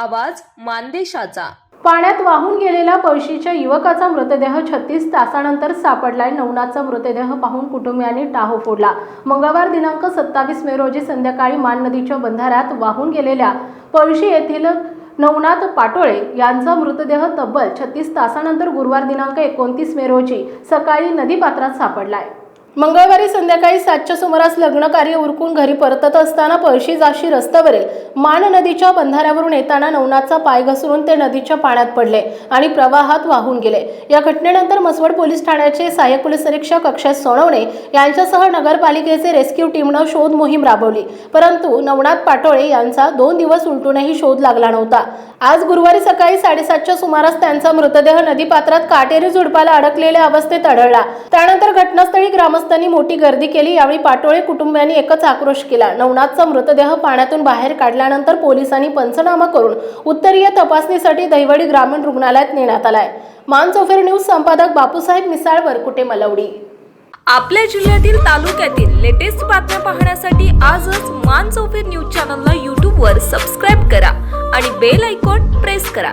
आवाज मानदेशाचा. पाण्यात वाहून गेलेल्या पळशीच्या युवकाचा मृतदेह छत्तीस तासानंतर सापडलाय. नवनाथचा मृतदेह पाहून कुटुंबियांनी टाहो फोडला. मंगळवार दिनांक सत्तावीस मे रोजी संध्याकाळी मान नदीच्या बंधाऱ्यात वाहून गेलेल्या पळशी येथील नवनाथ पाटोळे यांचा मृतदेह तब्बल छत्तीस तासानंतर गुरुवार दिनांक एकोणतीस मे रोजी सकाळी नदीपात्रात सापडलाय. मंगळवारी संध्याकाळी सातच्या सुमारास लग्न कार्य उरकून घरी परतत असताना पळशी जाशी रस्त्यावरील मान नदीच्या बंधाऱ्यावरून येताना नवनाथचा पाय घसरून ते नदीच्या पाण्यात पडले आणि प्रवाहात वाहून गेले. या घटनेनंतर मसवड पोलीस ठाण्याचे सहाय्यक पोलीस निरीक्षक अक्षय सोनवणे यांच्यासह नगरपालिकेचे रेस्क्यू टीमनं शोध मोहीम राबवली. परंतु नवनाथ पाटोळे यांचा दोन दिवस उलटूनही शोध लागला नव्हता. आज गुरुवारी सकाळी साडेसातच्या सुमारास त्यांचा मृतदेह नदीपात्रात काटेरी झुडपाला अडकलेल्या अवस्थेत आढळला. त्यानंतर घटनास्थळी ग्रामस्थांनी मोठी गर्दी केली यावेळी पाटोळे कुटुंबियांनी एकच आक्रोश केला. नवनाथचा मृतदेह पाण्यातून बाहेर काढला काढल्यानंतर पोलिसांनी पंचनामा करून उत्तरीय तपासणीसाठी दहिवडी ग्रामीण रुग्णालयात नेण्यात आलाय. मानसोफेर न्यूज संपादक बापूसाहेब मिसाळ वरकुटे मलवडी? आपल्या जिल्ह्यातील तालुक्यातील लेटेस्ट बातम्या पाहण्यासाठी आजच मान चौफेर न्यूज चॅनलला यूट्यूबवर सबस्क्राईब करा आणि बेल आयकॉन प्रेस करा.